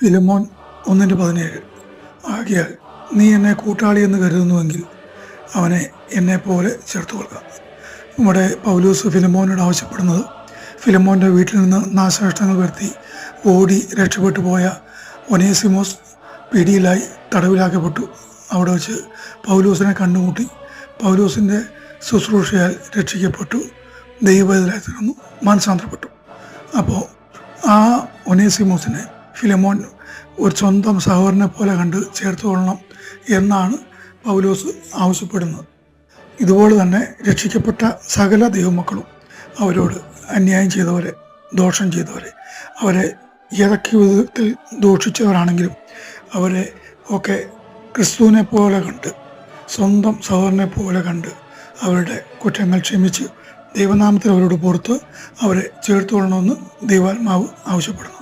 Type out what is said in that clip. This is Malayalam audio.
ഫിലമോൻ ഒന്നിന്റെ പതിനേഴ്. ആകിയാൽ നീ എന്നെ കൂട്ടാളി എന്ന് കരുതുന്നുവെങ്കിൽ അവനെ എന്നെ പോലെ ചേർത്ത് കൊള്ളുക നമ്മുടെ പൗലൂസ് ഫിലമോനോട് ആവശ്യപ്പെടുന്നത് ഫിലമോന്റെ വീട്ടിൽ നിന്ന് നാശനഷ്ടങ്ങൾ വരുത്തി ഓടി രക്ഷപ്പെട്ടു പോയ ഒനേസിമോസ് പിടിയിലായി തടവിലാക്കപ്പെട്ടു. അവിടെ വെച്ച് പൗലൂസിനെ കണ്ടുമുട്ടി പൗലൂസിന്റെ ശുശ്രൂഷയാൽ രക്ഷിക്കപ്പെട്ടു. ദൈവത്തിലായി തീർന്നു. മാനസാന്തരപ്പെട്ടു. അപ്പോൾ ആ ഒനേസിമോസിനെ ഫിലമോൻ ഒരു സ്വന്തം സഹോദരനെ പോലെ കണ്ട് ചേർത്ത് കൊള്ളണം എന്നാണ് പൗലോസ് ആവശ്യപ്പെടുന്നത്. ഇതുപോലെ തന്നെ രക്ഷിക്കപ്പെട്ട സകല ദൈവമക്കളും അവരോട് അന്യായം ചെയ്തവരെ ദോഷം ചെയ്തവരെ അവരെ ഏതൊക്കെ വിധത്തിൽ ദോഷിച്ചവരാണെങ്കിലും അവരെ ഒക്കെ ക്രിസ്തുവിനെ പോലെ കണ്ട് സ്വന്തം സഹോദരനെ പോലെ കണ്ട് അവരുടെ കുറ്റങ്ങൾ ക്ഷമിച്ച് ദൈവനാമത്തിൽ അവരോട് പുറത്ത് അവരെ ചേർത്തുകൊള്ളണമെന്ന് ദൈവാത്മാവ് ആവശ്യപ്പെടുന്നു.